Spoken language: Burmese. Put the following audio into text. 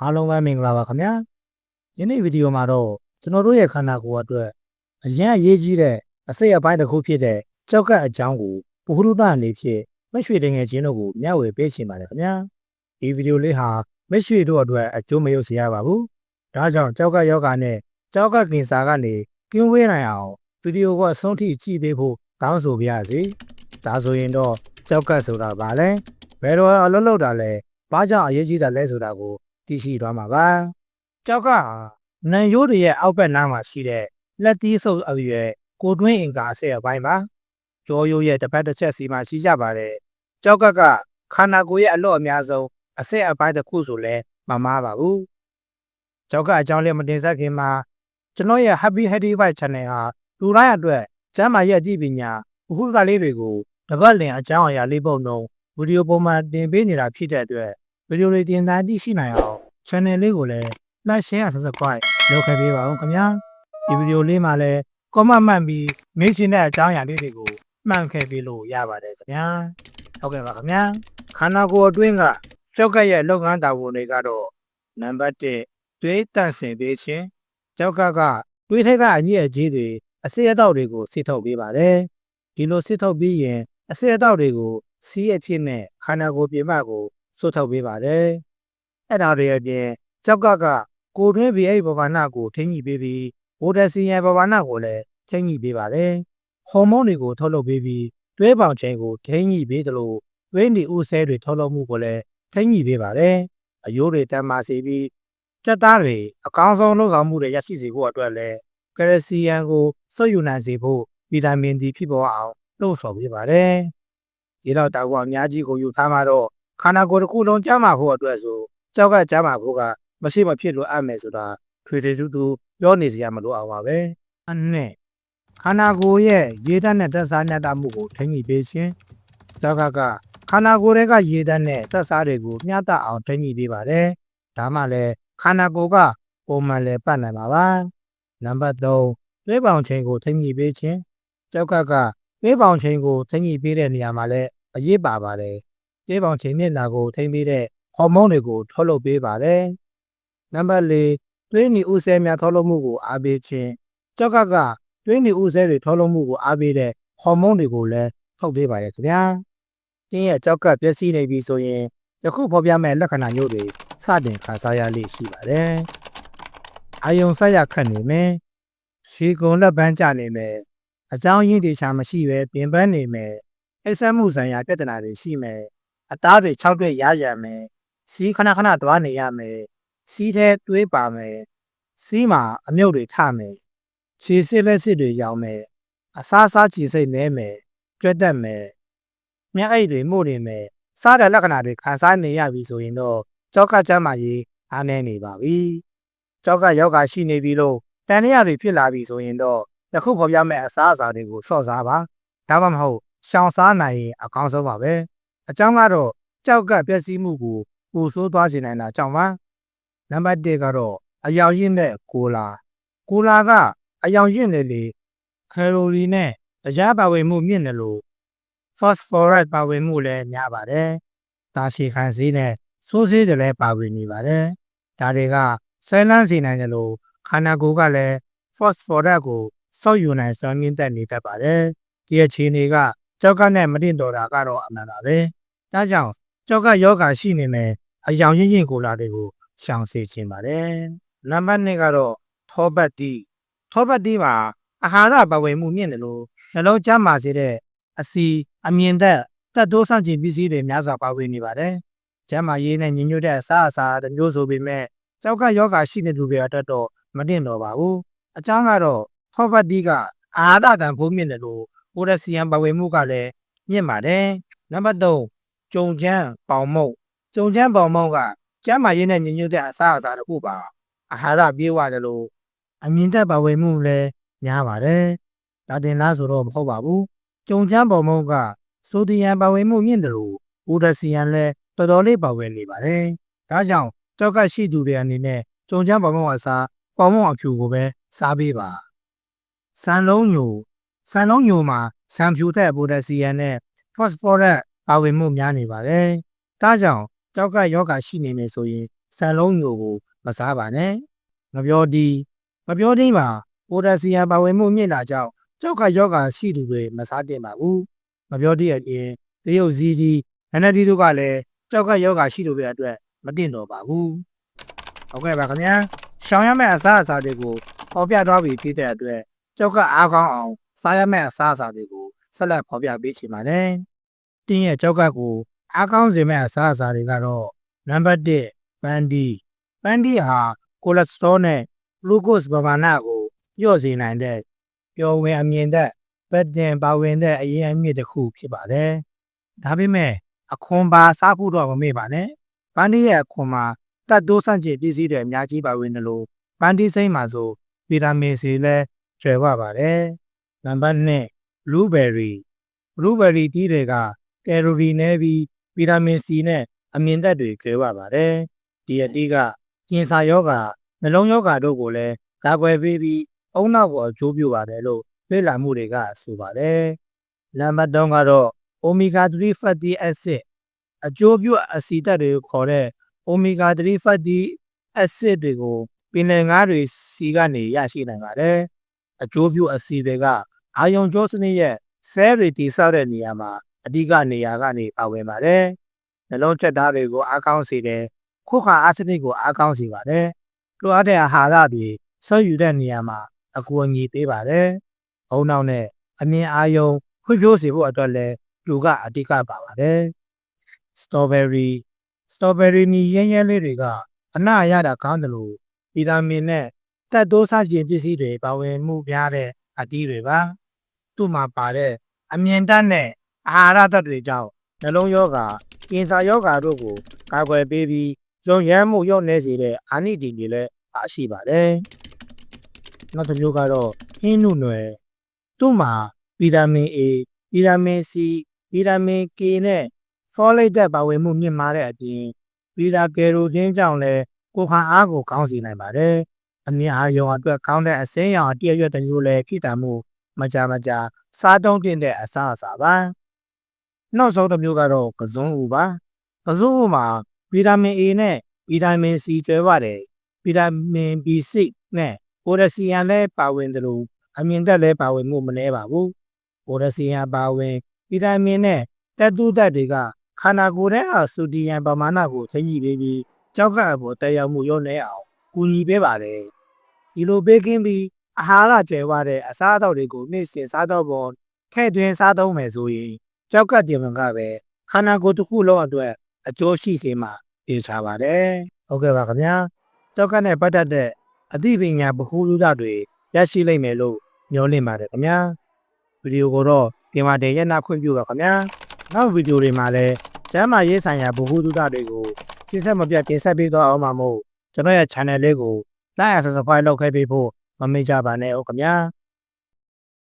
အားလုံးပဲမင်္ဂလာပါခင်ဗျာယနေ့ဗီဒီယိုမှာတော့ကျွန်တော်တို့ရဲ့ခန္ဓာကိုယ်အတွက်အရင်အရေးကြီးတဲ့အစိတ်အပိုင်းတစ်ခုဖြစ်တဲ့ကြောက်ကပ်အကြောင်းကိုပုဂ္ဂလုတအနေဖြင့်မက်ရွှေတင်ငယ်ချင်းတို့ကိုမျှဝေပေးချင်ပါတယ်ခင်ဗျာဒီဗီဒီယိုလေးဟာမက်ရွှေတို့အတွက်အကျိုးမရုပ်စေရပါဘူးဒါကြောင့်ကြောက်ကပ်ယောဂနဲ့ကြောက်ကပ်ကင်ဆာကနေကင်းဝေးနိုင်အောင်ဗီဒီယိုကအဆုံးထိကြည့်ပေးဖို့တောင်းဆိုပါရစေဒါဆိုရင်တော့ကြောက်ကပ်ဆိုတာဘာလဲဘယ်တော့အလုပ်လုပ်တာလဲဘာကြောင့်အရေးကြီးတာလဲဆိုတာကို သိရှိသွားမှာပါ။ကြောက်ကနန်ရိုးတွေရဲ့အောက်ဘက်နားမှာရှိတဲ့လက်သီးဆုပ်အရွယ်ကိုတွင်းအင်ကာအဆဲအပိုင်းပါ။ကြောရိုးရဲ့တစ်ပတ်တစ်ချက်စီမှာရှိကြပါတယ်။ကြောက်ကကခန္ဓာကိုယ်ရဲ့အလော့အများဆုံးအဆဲအပိုင်းတစ်ခုဆိုလဲမမားပါဘူး။ကြောက်ကအကြောင်းလေးမတင်ဆက်ခင်မှာကျွန်တော်ရဲ့ Happy Heady Vibe Channel ဟာလူတိုင်းအတွက်ကျမ်းမာရဲ့အသိပညာဘဟုကလေးတွေကိုတပတ်လင်အကြောင်းအရာလေးပုံလုံးဗီဒီယိုပုံမှန်တင်ပေးနေတာဖြစ်တဲ့အတွက် ဗီဒီယိုတွေတင်သားသိရှိနိုင်အောင် channel လေးကိုလည်း like share subscribe လုပ်ခဲ့ပေးပါဦးခင်ဗျာဒီဗီဒီယိုလေးမှာလည်း comment မှတ်ပြီးမေးချင်တဲ့အကြောင်းအရာလေးတွေကိုမှန်ခဲ့ပေးလို့ရပါတယ်ခင်ဗျာဟုတ်ကဲ့ပါခင်ဗျာခန္ဓာကိုယ်အတွင်းကကြောက်ကပ်ရဲ့လုပ်ငန်းတာဝန်တွေကတော့နံပါတ်1သွေးတန့်စင်ပေးခြင်းကြောက်ကပ်ကသွေးထက်ကအညစ်အကြေးတွေအစိအတောက်တွေကိုစစ်ထုတ်ပေးပါတယ်ဒီလိုစစ်ထုတ်ပြီးရင်အစိအတောက်တွေကိုစီးရဖြစ်နဲ့ခန္ဓာကိုယ်ပြင်ပကို စွတ်ထုတ်ပေးပါတယ်။အဲ့ဒါတွေအပြင်ကြောက်ကကကိုတွင်း VH ဘဝနာကိုထိန်းညှိပေးပြီးဘိုဒက်ဆီယန်ဘဝနာကိုလည်းထိန်းညှိပေးပါတယ်။ဟော်မုန်းတွေကိုထုတ်လုပ်ပေးပြီးတွဲပေါင်ချိန်ကိုထိန်းညှိပေးသလိုတွဲနေဥဆဲတွေထုတ်လုပ်မှုကိုလည်းထိန်းညှိပေးပါတယ်။အယိုးတွေတမ်းမာစေပြီးစက်သားတွေအကောင်းဆုံးလုပ်ဆောင်မှုတွေရရှိစေဖို့အတွက်လည်းကယ်လဆီယမ်ကိုစွတ်ယူနိုင်စေဖို့ဗီတာမင် D ဖြစ်ပေါ်အောင်လှုံ့ဆော်ပေးပါတယ်။ဒီတော့တောက်ကအများကြီးကိုယူထားမှာတော့ ခန္ဓာကိုယ်တစ်ခုလုံးကျန်းမာဖို့အတွက်ဆိုကြောက်ကကျန်းမာဖို့ကမရှိမဖြစ်လို့အပ်မယ်ဆိုတာထွေထွေတူတူပြောနေစရာမလိုအောင်ပါပဲအနဲ့ခန္ဓာကိုယ်ရဲ့ရေဓာတ်နဲ့သက်စားညတမှုကိုထိန်းညှိပေးခြင်းကြောက်ကကခန္ဓာကိုယ်ရဲ့ရေဓာတ်နဲ့သက်စားတွေကိုမျှတအောင်ထိန်းညှိပေးပါတယ်ဒါမှလည်းခန္ဓာကိုယ်ကပုံမှန်လည်းပတ်နိုင်ပါပါနံပါတ်3သွေးပေါင်ချိန်ကိုထိန်းညှိပေးခြင်းကြောက်ကကသွေးပေါင်ချိန်ကိုထိန်းညှိပေးတဲ့နေရာမှာလည်းအရေးပါပါတယ် ကျေးပေါင်ချိန်မျက်နှာကိုထိမ့်ပေးတဲ့ဟော်မုန်းတွေကိုထုတ်လုပ်ပေးပါတယ်။နံပါတ်၄သွေးနီဥဆဲများထုတ်လုပ်မှုကိုအားပေးခြင်းကြောက်ကကသွေးနီဥဆဲတွေထုတ်လုပ်မှုကိုအားပေးတဲ့ဟော်မုန်းတွေကိုလည်းထုတ်ပေးပါတယ်ခင်ဗျာ။တင်းရဲ့ကြောက်ကပျက်စီးနေပြီဆိုရင်ယခုဖော်ပြမဲ့လက္ခဏာမျိုးတွေစတင်ခါစားရလိမ့်ရှိပါတယ်။အာယုံဆက်ရခတ်နေမယ်။ရှီကုံလက်ပန်းကျနေမယ်။အကြောင်းရင်းတွေရှာမရှိပဲပြင်ပန်းနေမယ်။အိပ်ဆက်မှုဆိုင်ရာပြဿနာတွေရှိမယ်။ အသားတွေ၆တွေ့ရရမယ်။စီးခဏခဏသွားနေရမယ်။စီးထဲတွေးပါမယ်။စီးမှာအမြုပ်တွေထမယ်။ခြေစစ်လက်စစ်တွေရောင်းမယ်။အစားစားခြေစိတ်နဲမယ်။ကြွက်တက်မယ်။မျက်အိတ်တွေမှုတ်နေမယ်။စားတဲ့လက္ခဏာတွေခံစားနေရပြီဆိုရင်တော့ကြောက်ကကျမ်းမာရေးအားနည်းနေပါပြီ။ကြောက်ကယောဂရှိနေပြီလို့တန်ရတွေဖြစ်လာပြီဆိုရင်တော့ယခုဖော်ပြမဲ့အစားအစာတွေကိုစော့စားပါ။ဒါမှမဟုတ်ရှောင်စားနိုင်ရင်အကောင်းဆုံးပါပဲ။ အကြောင်းကတော့ကြောက်ကပျက်စီးမှုကိုပူဆိုးသွားစေနိုင်တာကြောင့်ပါနံပါတ်1ကတော့အယောင်ရင့်တဲ့ကိုလာကိုလာကအယောင်ရင့်နေလေကယ်လိုရီနဲ့တရားပါဝင်မှုမြင့်တယ်လို့ phosphorus ပါဝင်မှုလည်းများပါတယ်ဒါရှိခံစည်းနဲ့ဆိုးစည်းတယ်လည်းပါဝင်နေပါတယ်ဒါတွေကဆဲလန်းစေနိုင်တယ်လို့ခန္ဓာကိုယ်ကလည်း phosphorus ကိုစောက်ယူနိုင်စွမ်းမြင့်တက်နေတတ်ပါတယ်ဒီအခြေအနေကကြောက်ကနဲ့မတင်တော်တာကတော့အမှန်ပါပဲ ဒါကြောင့်ကြောက်ကယောဂါရှိနေမယ်အယောင်ရင့်ရင့်ကိုလာတွေကိုရှောင်စေခြင်းပါတယ်နံပါတ်2ကတော့ထောပတ်တီထောပတ်တီမှာအာဟာရပါဝင်မှုမြင့်တယ်လို့နှလုံးကျန်းမာစေတဲ့အစီအမြင်သက်တက်တိုးဆန့်ကျင်ပစ္စည်းတွေများစွာပါဝင်နေပါတယ်ကျန်းမာရေးနဲ့ညီညွတ်တဲ့အစားအစာတစ်မျိုးဆိုပေမဲ့ကြောက်ကယောဂါရှိနေသူတွေအတွက်တော့မတင်တော့ပါဘူးအကြောင်းကတော့ထောပတ်တီကအာဟာရတန်ဖိုးမြင့်တယ်လို့ပိုရက်ဆီယမ်ပါဝင်မှုကလည်းမြင့်ပါတယ်နံပါတ်3 ကြုံချမ်းပေါင်မုတ်ကြုံချမ်းပေါင်မုတ်ကကျမ်းမာရေးနဲ့ညီညွတ်တဲ့အစားအစာတစ်ခုပါအာဟာရပြေဝတယ်လို့အမြင်သက်ပါဝင်မှုလည်းများပါတယ်ဒါတင်လားဆိုတော့မဟုတ်ပါဘူးကြုံချမ်းပေါင်မုတ်ကဆိုဒီယမ်ပါဝင်မှုမြင့်တယ်လို့ပိုရက်ဆီယမ်လည်းတော်တော်လေးပါဝင်နေပါတယ်ဒါကြောင့်ကြောက်ကရှိသူတွေအနေနဲ့ကြုံချမ်းပေါင်မုတ်အစားပေါင်မုတ်အဖြူကိုပဲစားပေးပါစံလုံးညိုစံလုံးညိုမှာစံဖြူတဲ့ပိုရက်ဆီယမ်နဲ့ phosphorus ပါဝင်မှုများနေပါတယ်။ဒါကြောင့်ကြောက်ကယောဂရှိနေမယ်ဆိုရင်ဆန်လုံးမျိုးကိုမစားပါနဲ့ငပြောဒီငပြောဒီမှာပိုတက်ဆီယမ်ပါဝင်မှုမြင့်တာကြောင့်ကြောက်ကယောဂရှိသူတွေမစားတင်ပါဘူးငပြောဒီအပြင်တရုတ်ဇီဒီနန္ဒဒီတို့ကလည်းကြောက်ကယောဂရှိသူတွေအတွက်မတင်တော့ပါဘူးဟုတ်ကဲ့ပါခင်ဗျာရှောင်ရမယ့်အစားအစာတွေကိုပေါ်ပြသွားပြီးဖြစ်တဲ့အတွက်ကြောက်ကအားကောင်းအောင်စားရမယ့်အစားအစာတွေကိုဆက်လက်ပေါ်ပြပေးချင်ပါတယ် တင်းရဲ့ကြောက်ကကိုအားကောင်းစေမယ့်အစားအစာတွေကတော့နံပါတ်1ပန်းဒီပန်းဒီဟာကိုလက်စထရောနဲ့ဂလူကို့စ်ပမာဏကိုညှော့စေနိုင်တဲ့ပျော်ဝင်အမြင်သက်ပက်တင်ပါဝင်တဲ့အရင်အမြင့်တစ်ခုဖြစ်ပါတယ်။ဒါပေမဲ့အခွန်ပါစားဖို့တော့မမေ့ပါနဲ့။ပန်းဒီရဲ့အခွန်မှာတတ်တိုးဆန့်ကျင်ပစ္စည်းတွေအများကြီးပါဝင်တယ်လို့ပန်းဒီစိမ့်မှာဆိုဗီတာမင်စီလည်းကျွယ်ဝပါတယ်။နံပါတ်2ဘလူးဘယ်ရီဘလူးဘယ်ရီတီးတွေက ကယ်လိုရီနည်းပြီးဗီတာမင်စီနဲ့အမြင်သက်တွေကျွဲဝပါတယ်။ဒီအတိကကင်ဆာယောဂါနှလုံးယောဂါတို့ကိုလည်းကာကွယ်ပေးပြီးအုံနောက်ကိုအကျိုးပြုပါတယ်လို့လေ့လာမှုတွေကဆိုပါတယ်။နံပါတ်3ကတော့ omega 3 fatty acid အကျိုးပြုအဆီဓာတ်တွေကိုခေါ်တဲ့ omega 3 fatty acid တွေကိုပင်လယ်ငါးတွေစီကနေရရှိနိုင်ပါတယ်။အကျိုးပြုအဆီတွေကအာယုံကြောစနစ်ရဲ့ cell တွေတည်ဆောက်တဲ့နေရာမှာ အဓိကနေရာကနေပါဝင်ပါတယ်။နှလုံးချက်သားတွေကိုအားကောင်းစေတယ်။ခုခါအာစနစ်ကိုအားကောင်းစေပါတယ်။လိုအပ်တဲ့အာဟာရတွေဆွယူတဲ့နေရာမှာအကူအညီပေးပါတယ်။အုံနောက်နဲ့အမြင်အာယုံဖွံ့ဖြိုးစေဖို့အတွက်လည်းလူကအဓိကပါပါတယ်။ strawberry strawberry မီရဲရဲလေးတွေကအနာရတာကောင်းတယ်လို့ဗီတာမင်နဲ့တက်တိုးစားကျင်ပစ္စည်းတွေပါဝင်မှုများတဲ့အသီးတွေပါ။သူ့မှာပါတဲ့အမြင်တတ်နဲ့ အာဟာရဓာတ်တွေကြောင့်နှလုံးရောဂါကင်ဆာယောဂါတို့ကိုကာကွယ်ပေးပြီးရုံရမ်းမှုရော့နေစေတဲ့အာနိဒီတွေလည်းပါရှိပါတယ်။နောက်တစ်မျိုးကတော့ဟင်းနုနွယ်သူ့မှာဗီတာမင် A ဗီတာမင် C ဗီတာမင် K နဲ့ဖောလိတ်ဓာတ်ပါဝင်မှုမြင့်မားတဲ့အပြင်ဗီတာကယ်ရိုတင်းကြောင့်လည်းကိုယ်ခံအားကိုကောင်းစေနိုင်ပါတယ်။အမြင်အာရုံအတွက်ကောင်းတဲ့အစင်းရောင်အတည့်ရွက်တစ်မျိုးလည်းဖြစ်တာမှုမကြမကြစားတုံးတင်တဲ့အစားအစာပါ။ နောက်ဆုံးတစ်မျိုးကတော့ကစွန်းဦးပါ။ကစွန်းဦးမှာဗီတာမင် A နဲ့ဗီတာမင် C ကျွဲပါတယ်။ဗီတာမင် B6 နဲ့ပိုတက်ဆီယမ်လည်းပါဝင်တယ်လို့အမြင်သက်လည်းပါဝင်မှုမနှဲပါဘူး။ပိုတက်ဆီယမ်ပါဝင်ဗီတာမင်နဲ့တက်တူးဓာတ်တွေကခန္ဓာကိုယ်ထဲကဆိုဒီယမ်ပမာဏကိုထိန်းကြီးပေးပြီးကြောက်ကအပေါ်တက်ရောက်မှုရောနေအောင်ကူညီပေးပါတယ်။ဒီလိုပေးကင်းပြီးအာဟာရကျွဲဝတဲ့အစားအသောက်တွေကိုနေ့စဉ်စားတော့ပေါ်ထဲ့သွင်းစားသုံးမယ်ဆိုရင် ကြောက်ကတင်မကပဲခန္ဓာကိုယ်တစ်ခုလုံးအတွက်အကျိုးရှိစေမှာပြင်စားပါတယ်။ဟုတ်ကဲ့ပါခင်ဗျာ။ကြောက်ကနဲ့ပတ်သက်တဲ့အသိပညာဗဟုသုတတွေရရှိလိမ့်မယ်လို့မျှော်လင့်ပါတယ်ခင်ဗျာ။ဗီဒီယိုကိုတော့ဒီမှာတင်ရက်နာခွင့်ပြုပါခင်ဗျာ။နောက်ဗီဒီယိုတွေမှာလည်းကျမ်းမာရေးဆိုင်ရာဗဟုသုတတွေကိုစစ်ဆက်မပြတ်တင်ဆက်ပေးသွားအောင်ပါမို့ကျွန်တော်ရဲ့ channel လေးကို like and subscribe လုပ်ခဲ့ပေးဖို့မမေ့ကြပါနဲ့ဟုတ်ခင်ဗျာ။